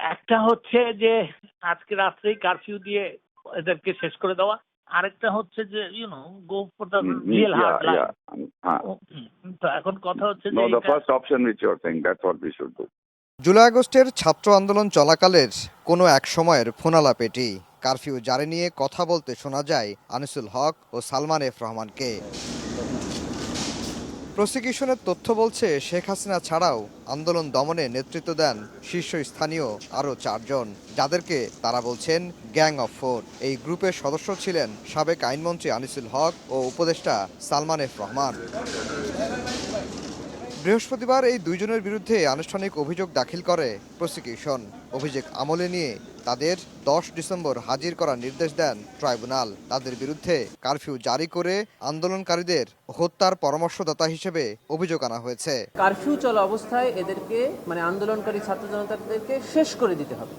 একটা হচ্ছে যে আজকে রাত্রেই কারফিউ দিয়ে এদেরকে শেষ করে দেওয়া। আরেকটা হচ্ছে যে you know go for the real hard uh, তো এখন কথা হচ্ছে যে no, the এইটা- first option which you're saying, that's what we should July আগস্টের ছাত্র আন্দোলন চলাকালের কোনো এক সময়ের ফোনালাপ এটি কারফিউ জারি নিয়ে কথা বলতে শোনা যায় আনিসুল হক ও সালমান এফ রহমানকে। প্রসিকিউশনের তথ্য বলছে, শেখ হাসিনা ছাড়াও আন্দোলন দমনে নেতৃত্ব দেন শীর্ষস্থানীয় আরও চারজন। যাদেরকে তারা বলছেন গ্যাং অফ ফোর। এই গ্রুপের সদস্য ছিলেন সাবেক আইনমন্ত্রী আনিসুল হক ও উপদেষ্টা সালমান এফ রহমান। বৃহস্পতিবার এই দুইজনের বিরুদ্ধে আনুষ্ঠানিক অভিযোগ দাখিল করে প্রসিকিউশন। অভিযোগ আমলে নিয়ে তাদের দশ ডিসেম্বর হাজির করার নির্দেশ দেন ট্রাইব্যুনাল। তাদের বিরুদ্ধে কারফিউ জারি করে আন্দোলনকারীদের হত্যার পরামর্শদাতা হিসেবে অভিযোগ আনা হয়েছে। কারফিউ চলা অবস্থায় এদেরকে মানে আন্দোলনকারী ছাত্র জনতাদেরকে শেষ করে দিতে হবে।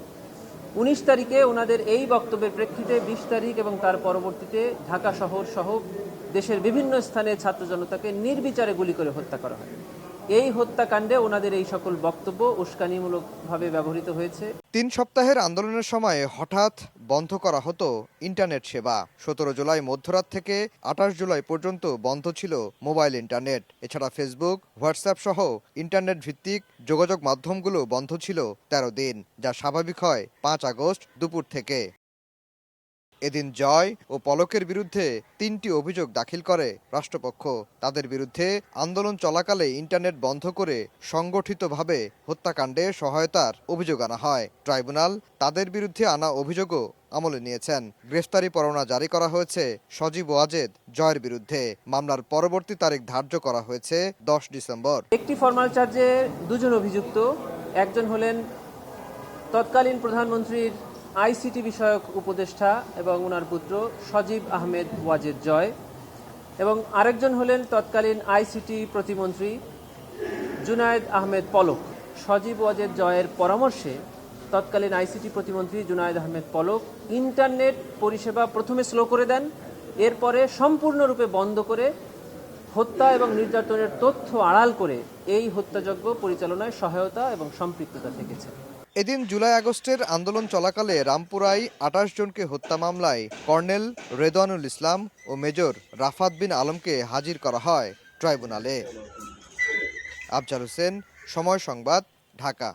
উনিশ তারিখে ওনাদের এই বক্তব্যের প্রেক্ষিতে বিশ তারিখ এবং তার পরবর্তীতে ঢাকা শহর সহ দেশের বিভিন্ন স্থানে ছাত্র জনতাকে নির্বিচারে গুলি করে হত্যা করা হয়। এই হত্যাকাণ্ডে ওনাদের এই সকল বক্তব্য উস্কানিমূলকভাবে ব্যবহৃত হয়েছে। তিন সপ্তাহের আন্দোলনের সময় হঠাৎ বন্ধ করা হতো ইন্টারনেট সেবা। সতেরো জুলাই মধ্যরাত থেকে আঠাশ জুলাই পর্যন্ত বন্ধ ছিল মোবাইল ইন্টারনেট। এছাড়া ফেসবুক, হোয়াটসঅ্যাপ সহ ইন্টারনেট ভিত্তিক যোগাযোগ মাধ্যমগুলো বন্ধ ছিল তেরো দিন, যা স্বাভাবিক হয় পাঁচ আগস্ট দুপুর থেকে। এদিন জয় ও পলকের বিরুদ্ধে তিনটি অভিযোগ দাখিল করে রাষ্ট্রপক্ষ। তাদের বিরুদ্ধে আন্দোলন চলাকালে ইন্টারনেট বন্ধ করে সংগঠিতভাবে হত্যাকাণ্ডে সহায়তার অভিযোগ আনা হয়। ট্রাইব্যুনাল তাদের বিরুদ্ধে আনা অভিযোগও আমলে নিয়েছেন। গ্রেফতারি পরোয়ানা জারি করা হয়েছে সজীব ওয়াজেদ জয়ের বিরুদ্ধে। মামলার পরবর্তী তারিখ ধার্য করা হয়েছে দশ ডিসেম্বর। একটি ফরমাল চার্জে দুজন অভিযুক্ত, একজন হলেন তৎকালীন প্রধানমন্ত্রীর আইসিটি বিষয়ক উপদেষ্টা এবং ওনার পুত্র সজীব আহমেদ ওয়াজেদ জয় এবং আরেকজন হলেন তৎকালীন আইসিটি প্রতিমন্ত্রী জুনায়েদ আহমেদ পলক। সজীব ওয়াজেদ জয়ের পরামর্শে তৎকালীন আইসিটি প্রতিমন্ত্রী জুনায়েদ আহমেদ পলক ইন্টারনেট পরিষেবা প্রথমে স্লো করে দেন, এরপরে সম্পূর্ণরূপে বন্ধ করে হত্যা এবং নির্যাতনের তথ্য আড়াল করে এই হত্যাযজ্ঞ পরিচালনায় সহায়তা এবং সম্পৃক্ততা থেকেছে। এদিন জুলাই আগস্টের আন্দোলন চলাকালে রামপুরায় আঠাশ জনকে হত্যা মামলায় কর্নেল রেদওয়ানুল ইসলাম ও মেজর রাফাত বিন আলমকে হাজির করা হয় ট্রাইব্যুনালে। আফজাল হোসেন, সময় সংবাদ, ঢাকা।